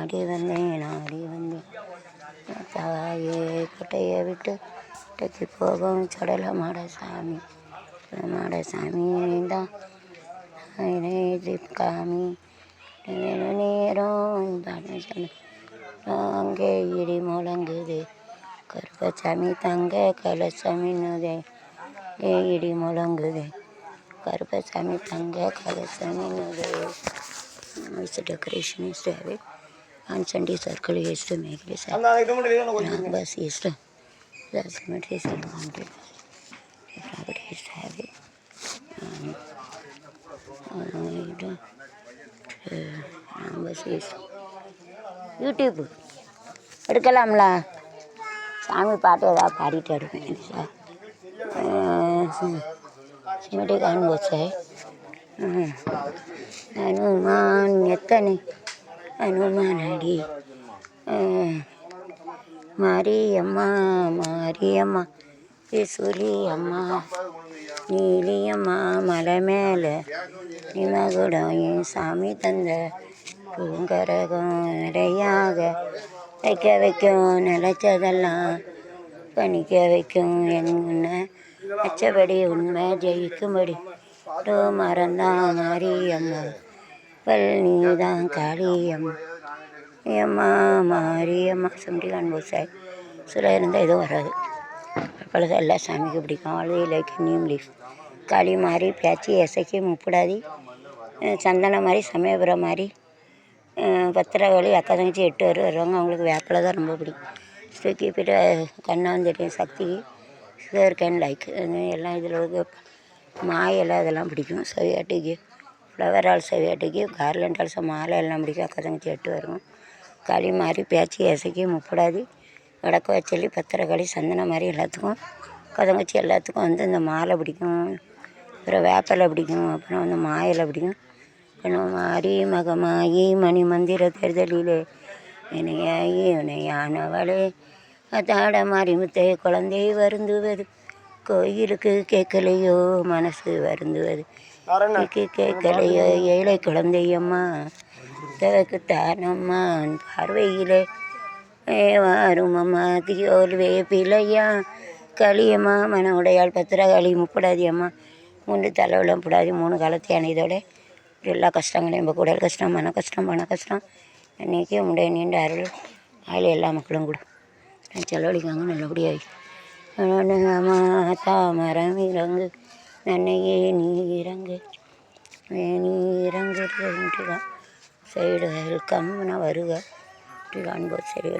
ஆடி வந்தேன் ஆடி வந்தேன். தாயே கொட்டையை விட்டு கொட்டைக்கு போகும் சடல மாடசாமி. மாடசாமி தான் காமி நேரம் அங்கே இடி முழங்குது. கருப்பசாமி தங்க கலசமின்னுதே ஏ இடி முழங்குது. கருப்பசாமி தங்க கலசமின்னுதே It's a decoration is to have it. And Sunday circle is to make this happen. Numbers is to the cemetery is to want it. The property is to have it. And, uh, it, uh, numbers is YouTube எடுக்கலாம்ல சாமி பாட்டு ஏதாவது பாடிட்டு எடுப்பேன் sir சிமெட்டி Khan போச்சு ஹனுமான் எத்தனை ஹனுமான் மாரியம்மா மாரியம்மா திசுலி நீலியம்மா மலை மேலே நிமகுடம் என் சாமி தந்த பூங்கரகம் நிறையாக வைக்க வைக்கும் நிலச்சதெல்லாம் பணிக்க வைக்கும். என்ன அச்சபடி உண்மை ஜெயிக்கும்படி. டோ மறந்தான் மாரியம்மா. நீதான் காளியம். ஏம்மா மாரியம்மா சுண்டி காண்போசாய் சுரா. இருந்தால் எதுவும் வராது. அப்பொழுது எல்லா சாமிக்கு பிடிக்கும் அழுதையில் நியூம் லீஃப் களி மாதிரி பேச்சு இசைக்கு முப்பிடாதி சந்தனம் மாதிரி சமயபுரம் மாதிரி. பத்திரகாளி அக்கா தங்கச்சி எட்டு பேர் வருவாங்க. அவங்களுக்கு வேப்பிலை தான் ரொம்ப பிடிக்கும். ஸ்ரீ பிற கண்ணாவும் தெரியும் சக்திக்கு சுகர் கேன் லைக் எல்லாம் இதில் மாயெல்லாம் இதெல்லாம் பிடிக்கும். செவியாட்டிக்கு ஃப்ளவர் ஆல்சோ வேட்டுக்கு கார்லண்ட் ஆல்சோ மாலை எல்லாம் பிடிக்கும் அக்கா தங்கச்சி எட்டு வரும் களி மாதிரி பேச்சு இசைக்கு முப்படாது. வடக்கு வச்சலி பத்திரக்காளி சந்தனம் மாதிரி எல்லாத்துக்கும் அக்கா தங்கச்சி எல்லாத்துக்கும் வந்து இந்த மாலை பிடிக்கும். அப்புறம் வேப்பலை பிடிக்கும். அப்புறம் வந்து மாயிலை பிடிக்கும். அப்புறம் மாறி மகமாயி மணி மந்திர தேர்தலிலே இணையாயி இணையானவளே அதாட மாறி முத்தைய குழந்தை வருந்துவது. கோயிலுக்கு கேட்கலையோ மனசு வருந்துவது. கேட்கலையோ ஏழை குழந்தையம்மா தவக்கு தானம்மா பார்வையிலே வாருமம்மா தியோல்வே தியோல் களியம்மா மன உடையாள் பத்திரகாளி முப்படாதி அம்மா மூன்று தலைவலம் புடாதி மூணு காலத்தை அணைதோட எல்லா கஷ்டங்களையும் இப்போ குடல் கஷ்டம் மன கஷ்டம் பண கஷ்டம் அன்றைக்கி உடைய நீண்ட அருள் அதில் எல்லா மக்களும் கூட. செலவழிக்காங்க நல்லபடியாக தாமரம் இறங்கு நன்னையே நீ இறங்கு நீ இறங்கு சைடு வெல்கம் நான் வருக காண்போது சரி